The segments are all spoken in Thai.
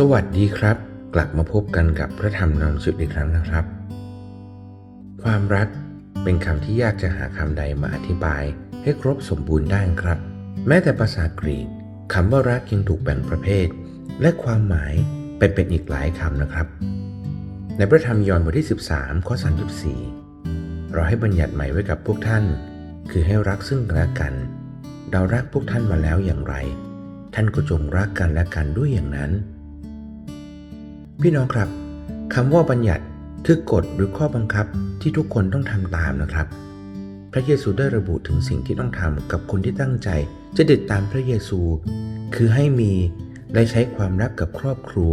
สวัสดีครับ กลับมาพบกันกับพระธรรมนำชีวิตอีกครั้งนะครับ ความรักเป็นคำที่ยากจะหาคำใดมาอธิบายให้ครบสมบูรณ์ได้ครับ แม้แต่ภาษากรีกคำว่ารักยังถูกแบ่งประเภท และความหมายไปเป็นอีกหลายคำนะครับ ในพระธรรมยอห์นบทที่ 13ข้อ34 เราให้บัญญัติใหม่ไว้กับพวกท่าน คือให้รักซึ่งกันและกัน เรารักพวกท่านมาแล้วอย่างไร ท่านก็จงรักกันและกันด้วยอย่างนั้น พี่น้องครับคำว่าบัญญัติคือกฎหรือข้อบังคับที่ทุกคนต้องทำตามนะครับ พระเยซูได้ระบุถึงสิ่งที่ต้องทำกับคนที่ตั้งใจ จะติดตามพระเยซู คือให้มีและใช้ความรักกับครอบครัว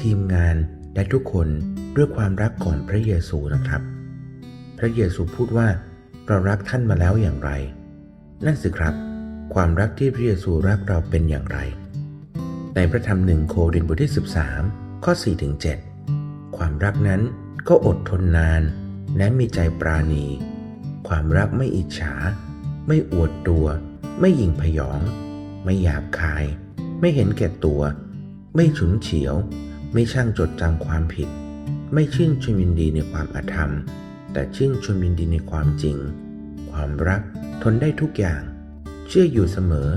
ทีมงาน และทุกคนด้วยความรักก่อนพระเยซูนะครับ พระเยซูพูดว่าเรารักท่านมาแล้วอย่างไร นั่นสิครับ ความรักที่พระเยซูรักเราเป็นอย่างไร ในพระธรรมหนึ่งโครินธ์บทที่ 13 ข้อ4ถึง7ความรักนั้นก็อดทนนาน และมีใจปราณี ความรักไม่อิจฉา ไม่อวดตัว ไม่หยิ่งพยอง ไม่หยาบคาย ไม่เห็นแก่ตัว ไม่ฉุนเฉียว ไม่ช่างจดจำความผิด ไม่ชื่นชมยินดีในความอาธรรม แต่ชื่นชมยินดีในความจริง ความรักทนได้ทุกอย่าง เชื่ออยู่เสมอ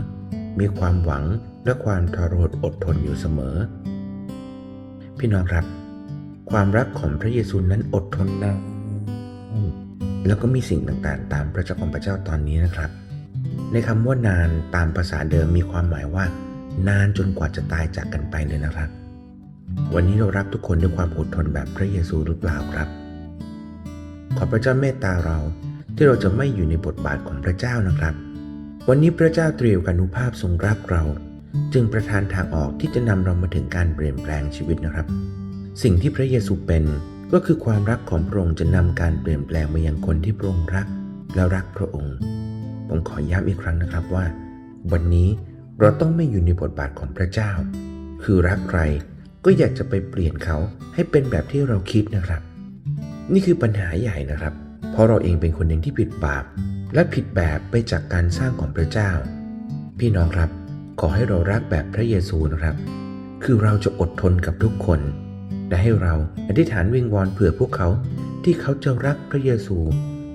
มีความหวังและความทรหดอดทนอยู่เสมอ พี่น้องครับ ความรักของพระเยซูนั้นอดทนนะแล้วก็มีสิ่งต่างๆ ตามพระเจ้าของพระเจ้าตอนนี้นะครับ ในคำว่านานตามภาษาเดิมมีความหมายว่า นานจนกว่าจะตายจากกันไปเลยนะครับ วันนี้เรารักทุกคนด้วยความอดทนแบบพระเยซูหรือเปล่าครับ ขอพระเจ้าเมตตาเราที่เราจะไม่อยู่ในบทบาทของพระเจ้านะครับ วันนี้พระเจ้าเตรียมกานุภาพทรงรักเรา จึงประทานทางออกที่จะนำเรามาถึงการเปลี่ยนแปลงชีวิตนะครับ สิ่งที่พระเยซูเป็นก็คือความรักของพระองค์จะนำการเปลี่ยนแปลงมายังคนที่พระองค์รักและรักพระองค์ ผมขอย้ำอีกครั้งนะครับว่า วันนี้เราต้องไม่อยู่ในบทบาทของพระเจ้า คือรักใครก็อยากจะไปเปลี่ยนเขาให้เป็นแบบที่เราคิดนะครับ นี่คือปัญหาใหญ่นะครับ เพราะเราเองเป็นคนหนึ่งที่ผิดบาป และผิดแบบไปจากการสร้างของพระเจ้า พี่น้องครับ ขอให้เรารักแบบพระเยซูนะครับ คือเราจะอดทนกับทุกคน และให้เราอธิษฐานวิงวอนเผื่อพวกเขาที่เขาจะรักพระเยซู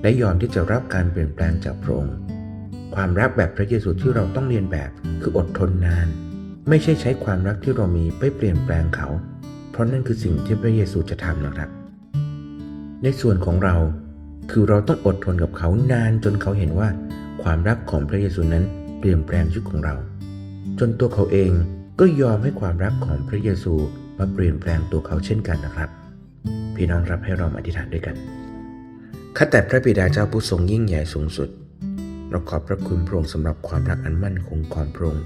และยอมที่จะรับการเปลี่ยนแปลงจากพระองค์ความรักแบบพระเยซูที่เราต้องเรียนแบบคืออดทนนาน ไม่ใช่ใช้ความรักที่เรามีไปเปลี่ยนแปลงเขา เพราะนั่นคือสิ่งที่พระเยซูจะทำนะครับ ในส่วนของเราคือเราต้องอดทนกับเขานานจนเขาเห็นว่า ความรักของพระเยซูนั้นเปลี่ยนแปลงชีวิตของเรา จนตัวเขาเองก็ยอมให้ความรักของพระเยซูมาเปลี่ยนแปลงตัวเขาเช่นกันนะครับ พี่น้องรับให้เราอธิษฐานด้วยกันข้าแต่พระบิดาเจ้าผู้ทรงยิ่งใหญ่สูงสุดเราขอบพระคุณพระองค์สำหรับความรักอันมั่นคงของพระองค์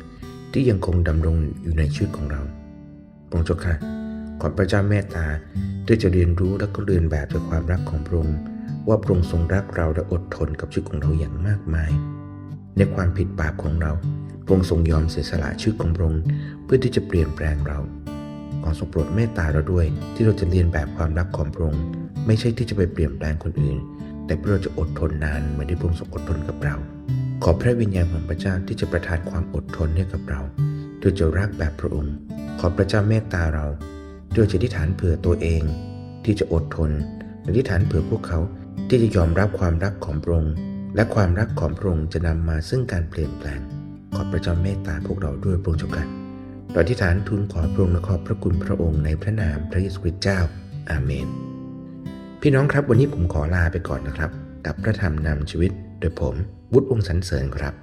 ที่ยังคงดำรงอยู่ในชีวิตของเราพระองค์เจ้าค่ะขอพระเจ้าเมตตาที่จะเรียนรู้และก็เรียนแบบจากความรักของพระองค์ว่าพระองค์ทรงรักเราและอดทนกับชีวิตของเราอย่างมากมาย ในความผิดบาปของเรา พระองค์ทรงยอมเสียสละชีวิตของพระองค์เพื่อที่จะเปลี่ยนแปลงเราขอทรงโปรดเมตตาเราด้วยที่เราจะเรียนแบบความรักของพระองค์ไม่ใช่ที่จะไปเปลี่ยนแปลงคนอื่น แต่เพื่อเราจะอดทนนานเหมือนที่พระองค์ทรงอดทนกับเรา ขอพระวิญญาณของพระเจ้าที่จะประทานความอดทนให้กับเราโดยจะรักแบบพระองค์ ขอพระเจ้าเมตตาเราโดยจะอธิษฐานเผื่อตัวเอง ที่จะอดทนอธิษฐานเผื่อพวกเขาที่จะยอมรับความรักของพระองค์และความรักของพระองค์จะนำมาซึ่งการเปลี่ยนแปลง ขอประจอมเมตตาพวกเราด้วยพระองค์เจ้ากันเราที่ฐานทูลขอพระองค์และขอบพระคุณพระองค์ในพระนามพระเยซูคริสต์เจ้า อาเมน พี่น้องครับวันนี้ผมขอลาไปก่อนนะครับ กับพระธรรมนำชีวิต โดยผมวุฒิวงศ์สันเสริญครับ